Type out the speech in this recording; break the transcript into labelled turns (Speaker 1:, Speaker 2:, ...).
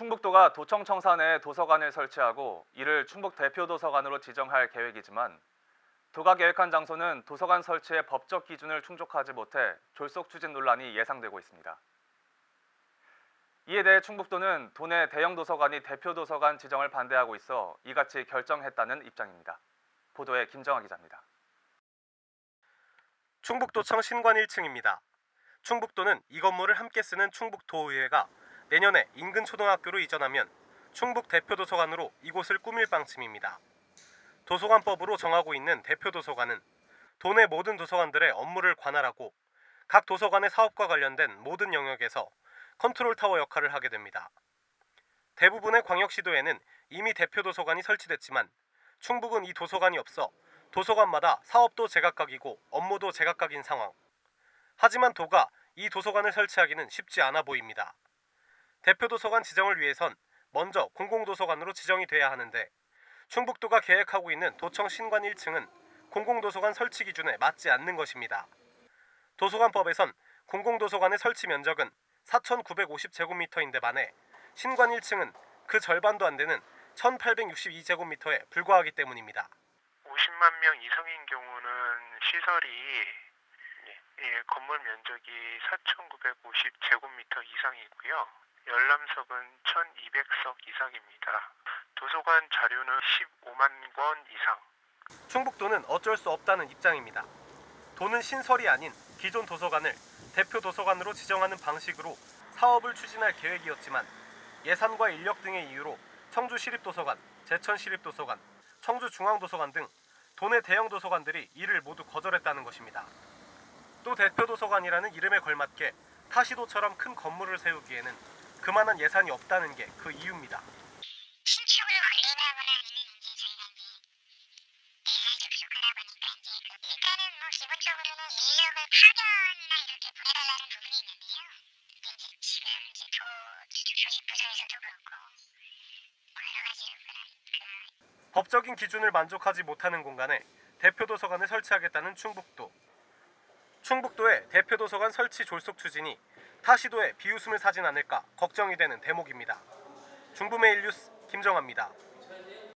Speaker 1: 충북도가 도청 청산에 도서관을 설치하고 이를 충북 대표 도서관으로 지정할 계획이지만 도가 계획한 장소는 도서관 설치의 법적 기준을 충족하지 못해 졸속 추진 논란이 예상되고 있습니다. 이에 대해 충북도는 도내 대형 도서관이 대표 도서관 지정을 반대하고 있어 이같이 결정했다는 입장입니다. 보도에 김정아 기자입니다.
Speaker 2: 충북도청 신관 1층입니다. 충북도는 이 건물을 함께 쓰는 충북도의회가 내년에 인근 초등학교로 이전하면 충북 대표도서관으로 이곳을 꾸밀 방침입니다. 도서관법으로 정하고 있는 대표도서관은 도내 모든 도서관들의 업무를 관할하고 각 도서관의 사업과 관련된 모든 영역에서 컨트롤 타워 역할을 하게 됩니다. 대부분의 광역시도에는 이미 대표도서관이 설치됐지만 충북은 이 도서관이 없어 도서관마다 사업도 제각각이고 업무도 제각각인 상황. 하지만 도가 이 도서관을 설치하기는 쉽지 않아 보입니다. 대표 도서관 지정을 위해선 먼저 공공도서관으로 지정이 돼야 하는데 충북도가 계획하고 있는 도청 신관 1층은 공공도서관 설치 기준에 맞지 않는 것입니다. 도서관법에선 공공도서관의 설치 면적은 4,950제곱미터인데 반해 신관 1층은 그 절반도 안 되는 1,862제곱미터에 불과하기 때문입니다.
Speaker 3: 50만 명 이상인 경우는 시설이 예, 건물 면적이 4,950제곱미터 이상이고요. 열람석은 1,200석 이상입니다. 도서관 자료는 15만 권 이상.
Speaker 2: 충북도는 어쩔 수 없다는 입장입니다. 도는 신설이 아닌 기존 도서관을 대표 도서관으로 지정하는 방식으로 사업을 추진할 계획이었지만 예산과 인력 등의 이유로 청주시립도서관, 제천시립도서관, 청주중앙도서관 등 도내 대형 도서관들이 이를 모두 거절했다는 것입니다. 또 대표 도서관이라는 이름에 걸맞게 타시도처럼 큰 건물을 세우기에는 그만한 예산이 없다는 게 그 이유입니다.
Speaker 4: 신축을 관리하거나 아니면 이제 저희가 이제 예산이 좀 부족하다 보니까 이제 그 일단은 뭐 기본적으로는 인력을 파견이나 이렇게 보내달라는 부분이 있는데요. 이제 지금 이제 도 조직부서에서도 그렇고 뭐 여러 가지 그런 그
Speaker 2: 법적인 기준을 만족하지 못하는 공간에 대표 도서관을 설치하겠다는 충북도. 충북도의 대표 도서관 설치 졸속 추진이 타 시도에 비웃음을 사진 않을까 걱정이 되는 대목입니다. 중부메일 뉴스 김정아입니다.